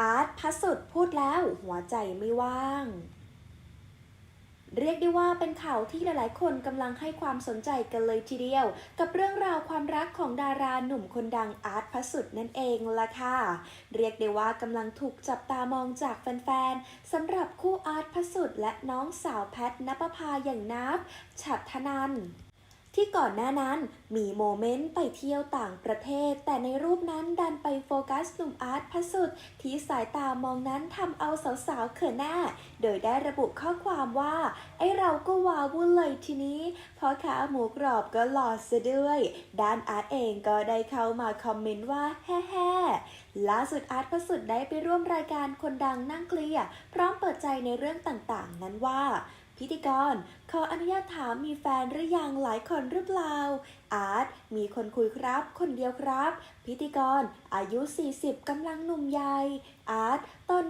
อาร์ตพัสุดพูดแล้วหัวใจไม่ว่าง เรียกได้ว่าเป็นข่าวที่หลายๆ คนกำลังให้ความสนใจกันเลยทีเดียว กับเรื่องราวความรักของดาราหนุ่มคนดังอาร์ตพัสุดนั่นเองล่ะค่ะ เรียกได้ว่ากำลังถูกจับตามองจากแฟนๆสำหรับคู่อาร์ตพัสุดและน้องสาวแพทนปภาอย่างนับฉัตรธนัน ที่ก่อนหน้านั้นมีโมเมนต์ไปเที่ยวต่างประเทศ แต่ในรูปนั้นดันไปโฟกัสหนุ่มอาร์ตพระสุดที่สายตามองนั้นทำเอาสาวๆเขินหน้า โดยได้ระบุข้อความว่า ไอเราก็ว้าวุ่นเลยทีนี้เพราะขาหมูกรอบก็หล่อซะด้วย ด้านอาร์ตเองก็ได้เข้ามาคอมเมนต์ว่าแฮ่แฮ่ๆล่าสุดอาร์ตพระสุดได้ไปร่วมรายการคนดังนั่งเคลียร์พร้อมเปิดใจในเรื่องต่างๆ นั้นว่า พิธีกร ขออนุญาตถามมีแฟนหรือยังหลายคนหรือเปล่า อาร์ตมีคนคุยครับ คนเดียวครับ พิธีกร อายุ 40กำลังหนุ่มใหญ่ อาร์ต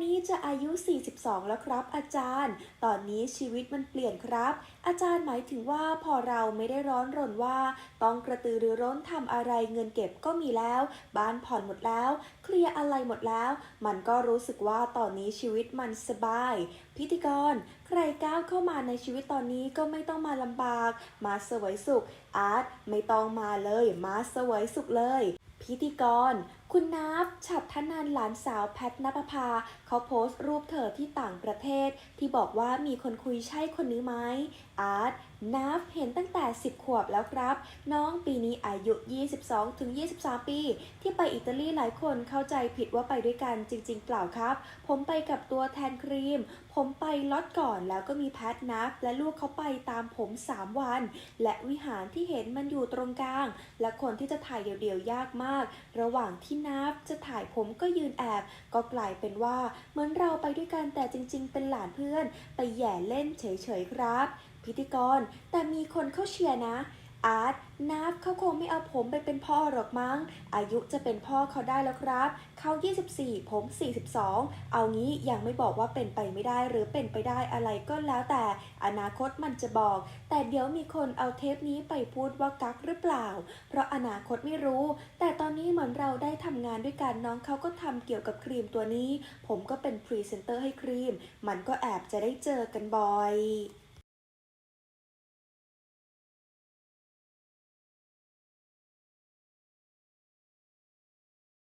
นี้จะอายุ 42 แล้วครับ อาจารย์ ตอนนี้ชีวิตมันเปลี่ยนครับ อาจารย์หมายถึงว่าพอเราไม่ได้ร้อนรนว่า ต้องกระตือรือร้นทำอะไรเงินเก็บก็มีแล้ว บ้านผ่อนหมดแล้ว เคลียร์อะไรหมดแล้ว มันก็รู้สึกว่าตอนนี้ชีวิตมันสบาย พิธีกร ใครก้าวเข้ามาในชีวิตตอนนี้ก็ไม่ต้องมาลำบาก มาเสวยสุข อาร์ตไม่ต้องมาเลย มาเสวยสุขเลย พิธีกรคุณนับฉัตรธนันหลานสาวแพทนปภาเขาโพสต์รูปเธอที่ต่างประเทศ ที่บอกว่ามีคนคุยใช่คนนี้ไหมอาร์ตนับเห็นตั้งแต่ 10 ขวบแล้วครับ น้องปีนี้อายุ 22 ถึง 23 ปี ที่ไปอิตาลีหลายคนเข้าใจผิดว่าไปด้วยกันจริง ๆ เปล่าครับ ผมไปกับตัวแทนครีม ผมไปล็อตก่อนแล้วก็มีแพทนับและลูกเขาไปตามผม 3 วัน และวิหารที่เห็นมันอยู่ตรงกลาง และคนที่จะถ่ายเดี่ยวๆยากมาก ระหว่างที่นับจะถ่ายผมก็ยืนแอบ ก็กลายเป็นว่าเหมือนเราไปด้วยกันแต่จริง ๆ เป็นหลานเพื่อน ไปแย่เล่นเฉยๆครับ พิธีกรแต่มีคนเข้าเชียร์นะ อาร์ตนับเขาคงไม่เอาผมไปเป็นพ่อหรอกมั้ง อายุจะเป็นพ่อเขาได้แล้วครับ เขา 24 ผม 42 เอางี้ยังไม่บอกว่าเป็นไปไม่ได้หรือเป็นไปได้อะไรก็แล้วแต่ อนาคตมันจะบอก แต่เดี๋ยวมีคนเอาเทปนี้ไปพูดว่ากักหรือเปล่า เพราะอนาคตไม่รู้ แต่ตอนนี้เหมือนเราได้ทำงานด้วยกันน้องเขาก็ทำเกี่ยวกับครีมตัวนี้ ผมก็เป็นพรีเซนเตอร์ให้ครีม มันก็แอบจะได้เจอกันบ่อย